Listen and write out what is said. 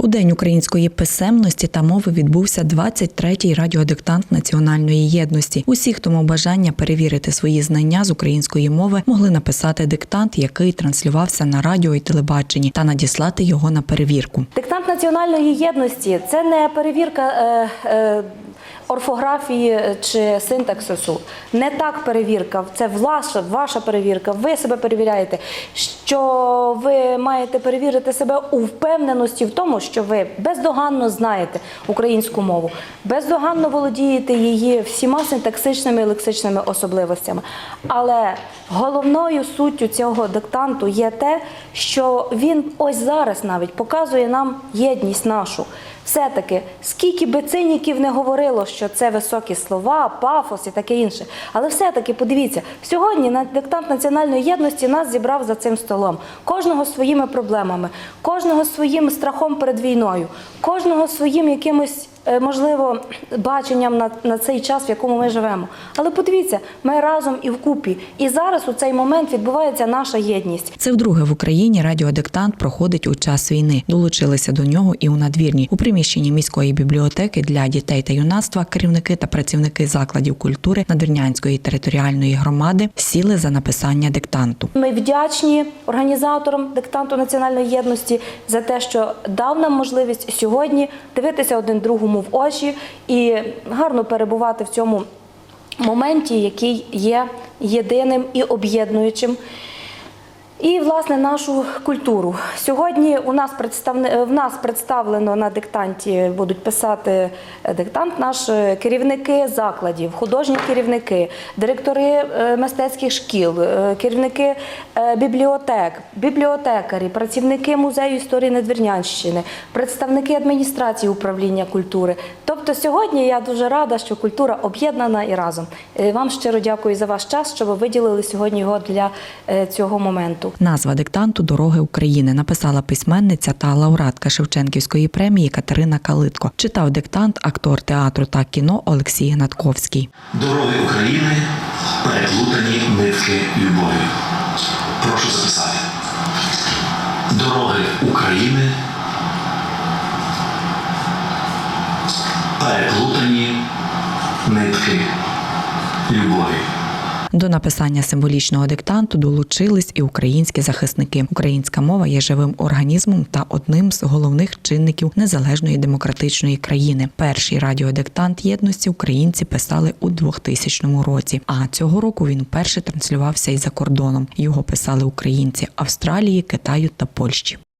У день української писемності та мови відбувся 23-й радіодиктант національної єдності. Усі, хто мав бажання перевірити свої знання з української мови, могли написати диктант, який транслювався на радіо і телебаченні, та надіслати його на перевірку. Диктант національної єдності це не перевірка е, е, орфографії чи синтаксису. Не так перевірка, це ваша, ваша перевірка. Ви себе перевіряєте. Що ви маєте перевірити себе у впевненості в тому, що ви бездоганно знаєте українську мову, бездоганно володієте її всіма синтаксичними і лексичними особливостями. Але головною суттю цього диктанту є те, що він ось зараз навіть показує нам єдність нашу. Все-таки, скільки би циніків не говорило, що це високі слова, пафос і таке інше. Але все-таки подивіться, сьогодні на диктант національної єдності нас зібрав за цим столом. Кожного своїми проблемами, кожного своїм страхом перед війною, кожного своїм якимось, можливо, баченням на, на цей час, в якому ми живемо. Але подивіться, ми разом і вкупі. І зараз у цей момент відбувається наша єдність. Це вдруге в Україні радіодиктант проходить у час війни. Долучилися до нього і у надвірні у приміщенні міської бібліотеки для дітей та юнацтва. Керівники та працівники закладів культури Надвірнянської територіальної громади сіли за написання диктанту. Ми вдячні організаторам диктанту національної єдності за те, що дав нам можливість сьогодні дивитися один другому в очі і гарно перебувати в цьому моменті, який є єдиним і об'єднуючим. І власне нашу культуру сьогодні у нас представне в нас представлено на диктанті будуть писати е, диктант. Наш е, керівники закладів, художні керівники, директори е, мистецьких шкіл, керівники бібліотек, бібліотекарі, працівники музею історії Надвірнянщини, представники адміністрації управління культури. Тобто сьогодні я дуже рада, що культура об'єднана і разом. Вам щиро дякую за ваш час, що ви виділили сьогодні його для цього моменту. Назва диктанту Дороги України написала письменниця та лауреатка Шевченківської премії Катерина Калитко. Читав диктант актор театру та кіно Олексій Гнатковський. Дороги України переплутані нитки любові. Прошу записати. Дороги України переплутані нитки любові. До написання символічного диктанту долучились і українські захисники. Українська мова є живим організмом та одним з головних чинників незалежної демократичної країни. Перший радіодиктант єдності українці писали у 2000 році. А цього року він вперше транслювався і за кордоном. Його писали українці Австралії, Китаю та Польщі.